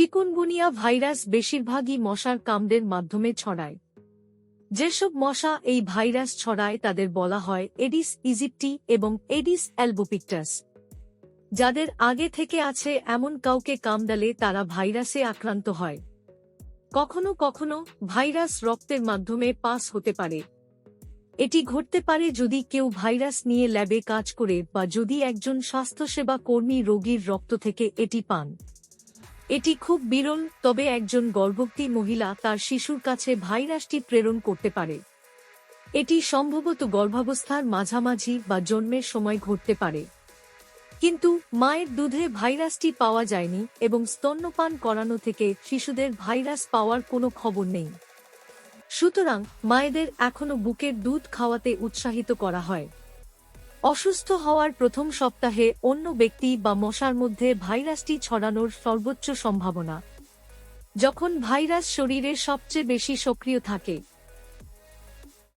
Chikungunya virus বেশিরভাগই মশার কামড়ের মাধ্যমে ছড়ায়। যেসব মশা এই ভাইরাস ছড়ায় তাদের বলা হয় এডিস ইজিপ্টি এবং এডিস অ্যালবোপিকটাস। যাদের আগে থেকে আছে এমন কাউকে কামড়ালে তারা ভাইরাসে আক্রান্ত হয়। কখনো কখনো ভাইরাস রক্তের মাধ্যমে পাস হতে পারে। এটি ঘটতে পারে যদি কেউ ভাইরাস নিয়ে ল্যাবে কাজ করে বা যদি একজন স্বাস্থ্যসেবা কর্মী রোগীর রক্ত থেকে এটি পান। এটি খুব বিরল, তবে একজন গর্ভবতী মহিলা তার শিশুর কাছে ভাইরাসটি প্রেরণ করতে পারে। এটি সম্ভবত গর্ভাবস্থার মাঝামাঝি বা জন্মের সময় ঘটতে পারে। কিন্তু মায়ের দুধে ভাইরাসটি পাওয়া যায়নি এবং স্তন্যপান করানো থেকে শিশুদের ভাইরাস পাওয়ার কোনো খবর নেই। সুতরাং মায়েদের এখনও বুকের দুধ খাওয়াতে উৎসাহিত করা হয়। অসুস্থ হওয়ার প্রথম সপ্তাহে অন্য ব্যক্তি বা মশার মধ্যে ভাইরাসটি ছড়ানোর সর্বোচ্চ সম্ভাবনা। যখন ভাইরাস শরীরে সবচেয়ে বেশি সক্রিয় থাকে